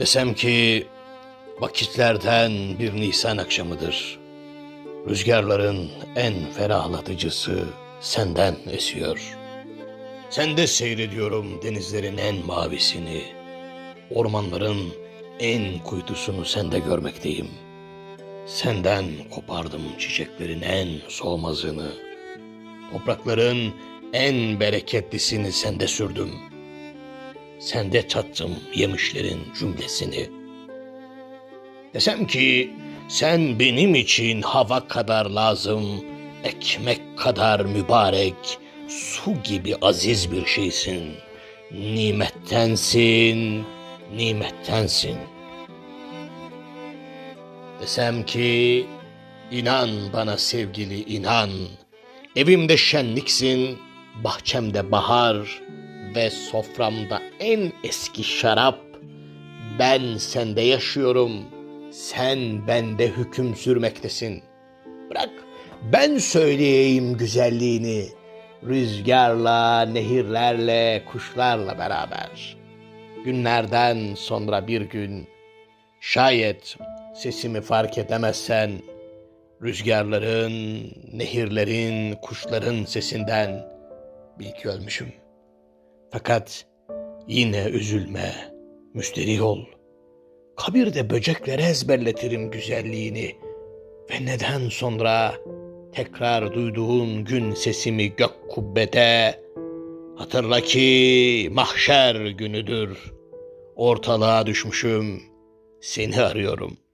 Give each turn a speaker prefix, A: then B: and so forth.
A: Desem ki vakitlerden bir Nisan akşamıdır. Rüzgarların en ferahlatıcısı senden esiyor. Sende seyrediyorum denizlerin en mavisini. Ormanların en kuytusunu sende görmekteyim. Senden kopardım çiçeklerin en solmazını. Toprakların en bereketlisini sende sürdüm. Sende tattım yemişlerin cümlesini. Desem ki sen benim için hava kadar lazım, ekmek kadar mübarek, su gibi aziz bir şeysin. Nimettensin, nimettensin. Desem ki inan bana sevgili inan. Evimde şenliksin, bahçemde bahar ve soframda en eski şarap. Ben sende yaşıyorum, sen bende hüküm sürmektesin. Bırak ben söyleyeyim güzelliğini. Rüzgarla, nehirlerle, kuşlarla beraber. Günlerden sonra bir gün şayet sesimi fark edemezsen rüzgarların, nehirlerin, kuşların sesinden bil ki ölmüşüm. Fakat yine üzülme, müsterih ol. Kabirde böceklere ezberletirim güzelliğini ve neden sonra tekrar duyduğun gün sesimi gök kubbede hatırla ki mahşer günüdür. Ortalığa düşmüşüm, seni arıyorum.''